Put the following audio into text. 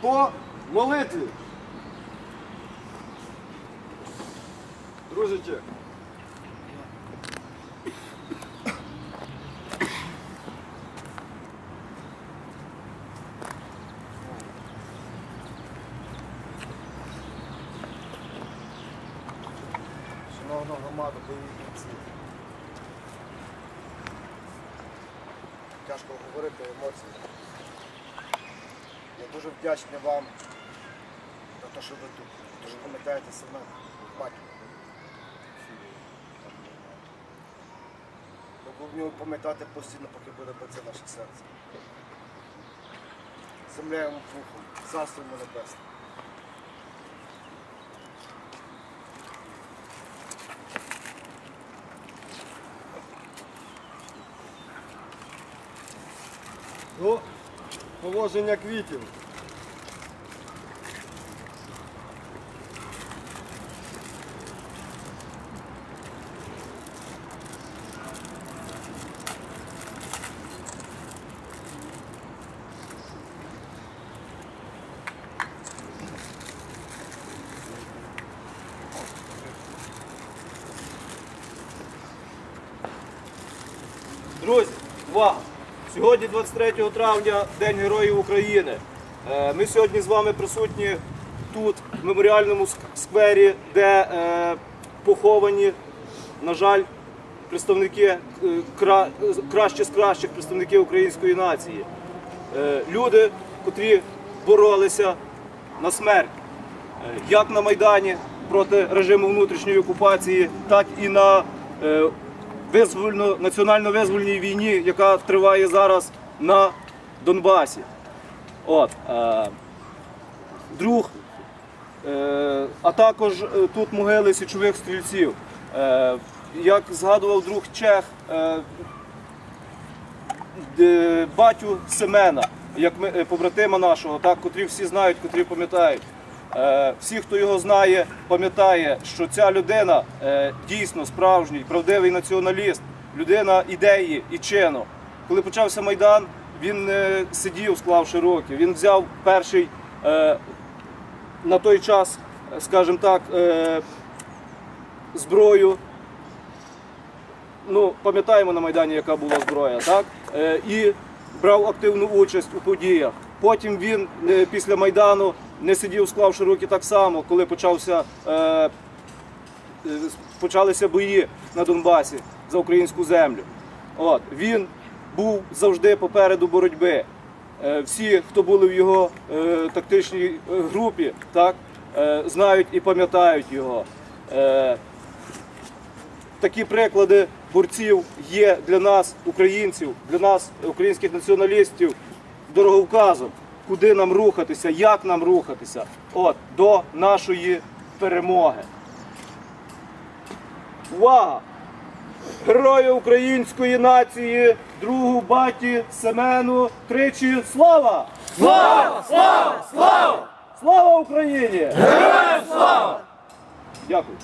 по молитві. Друзі, Шановна громада, бойові. Тяжко говорити емоції. Я дуже вдячний вам за те, що ви тут. Дуже пам'ятаєте себе батька. Ви повинні пам'ятати постійно, поки буде бити наше серце. Земля йому пухом, царство йому небесне. до положення квітів. Друзі, увага! Сьогодні 23 травня, День Героїв України. Е, Ми сьогодні з вами присутні тут, в меморіальному сквері, де е, поховані, на жаль, представники е, кращі з кращих представників української нації. Люди, котрі боролися на смерть як на Майдані проти режиму внутрішньої окупації, так і на визвольно, національно-визвольній війні, яка триває зараз на Донбасі. От, е, друг, е, а також е, тут могили січових стрільців. Е, як згадував друг Чех, е, батю Семена, як ми, е, побратима нашого, так, котрі всі знають, котрі пам'ятають. Е, Всі, хто його знає, пам'ятає, що ця людина е, дійсно справжній, правдивий націоналіст, людина ідеї і чину. Коли почався Майдан, він не сидів, склавши руки. Він взяв перший е, на той час, е, скажімо так, е, зброю, ну, пам'ятаємо на Майдані, яка була зброя, так? Е, і брав активну участь у подіях. Потім він е, після Майдану не сидів, склавши руки так само, коли почався, е, е, почалися бої на Донбасі за українську землю. От, він був завжди попереду боротьби. Е, всі, хто були в його е, тактичній е, групі, так, е, знають і пам'ятають його. Е, такі приклади борців є для нас, українців, для нас, українських націоналістів, дороговказом, куди нам рухатися, як нам рухатися от, до нашої перемоги. Увага! Герою української нації, другу баті Семену тричі слава! Слава! Слава! Слава! Слава Україні! Героям слава! Дякую.